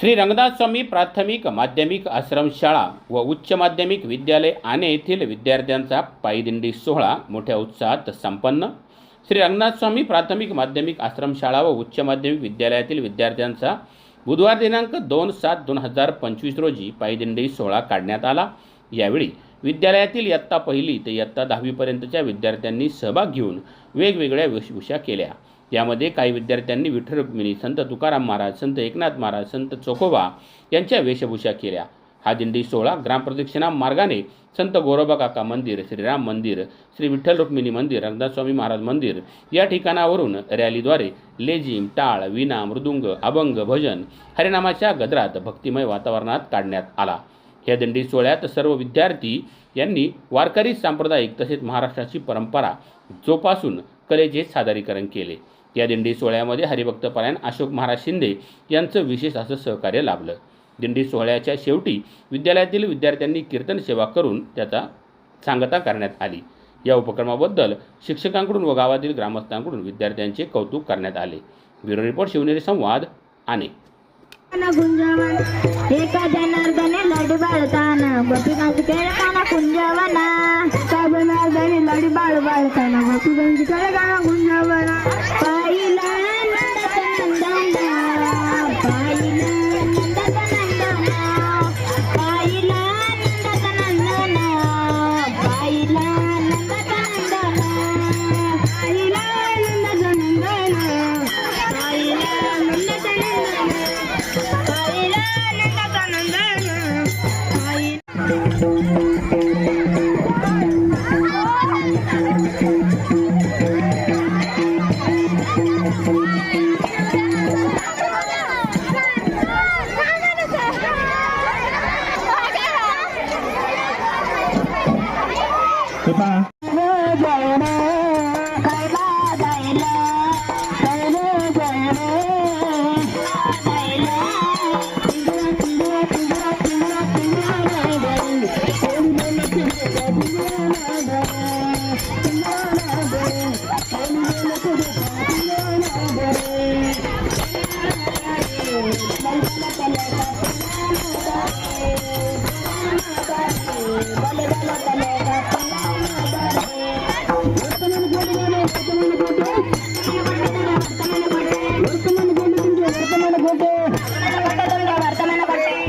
श्री रंगनाथ स्वामी प्राथमिक माध्यमिक आश्रमशाळा व उच्च माध्यमिक विद्यालय आणे येथील विद्यार्थ्यांचा पायदिंडी सोहळा मोठ्या उत्साहात संपन्न. श्री रंगनाथ स्वामी प्राथमिक माध्यमिक आश्रमशाळा व उच्च माध्यमिक विद्यालयातील विद्यार्थ्यांचा बुधवार दिनांक दोन सात दोन हजार पंचवीस रोजी पायदिंडी सोहळा काढण्यात आला. यावेळी विद्यालयातील इयत्ता पहिली ते इयत्ता दहावीपर्यंतच्या विद्यार्थ्यांनी सहभाग घेऊन वेगवेगळ्या वेशभूषा केल्या. यामध्ये काही विद्यार्थ्यांनी विठ्ठल रुक्मिणी संत तुकाराम महाराज संत एकनाथ महाराज संत चोखोबा यांच्या वेशभूषा केल्या. हा दिंडी सोहळा ग्रामप्रदक्षिणा मार्गाने संत गोरोबा काका मंदिर श्रीराम मंदिर श्री विठ्ठल रुक्मिणी मंदिर रंगनाथस्वामी महाराज मंदिर या ठिकाणावरून रॅलीद्वारे लेझिम टाळ विना मृदुंग अभंग भजन हरिनामाच्या गजरात भक्तिमय वातावरणात काढण्यात आला. या दिंडी सोहळ्यात सर्व विद्यार्थी यांनी वारकरी सांप्रदायिक तसेच महाराष्ट्राची परंपरा जोपासून कलेचे सादरीकरण केले. या दिंडी सोहळ्यामध्ये हरिभक्त परायण अशोक महाराज शिंदे यांचं विशेष असं सहकार्य लाभलं. दिंडी सोहळ्याच्या शेवटी विद्यालयातील विद्यार्थ्यांनी कीर्तन सेवा करून त्याचा सांगता करण्यात आली. या उपक्रमाबद्दल शिक्षकांकडून व गावातील ग्रामस्थांकडून विद्यार्थ्यांचे कौतुक करण्यात आले. ब्युरो रिपोर्ट शिवनेरी संवाद आणे ಗುಂಜವನ ಏಕ ಜನಾರ್ದನೆ ಲಡಿ ಬಾಳ್ತಾನ ಗೋಪಿಗಂಜ್ ಕೇಳ್ತಾನ ಕುಂಜವನ ಕಬನಾರ್ದನೆ ಲಡಿ ಬಾಳು ಬಾಳ್ತಾನ ಗೋಪಿಗಂಜ್ ಕೇಳ್ತಾನ ಗುಂಜವನ ಪಾಯಿಲಾಣ அம்மா Bale, bale, bale, bale.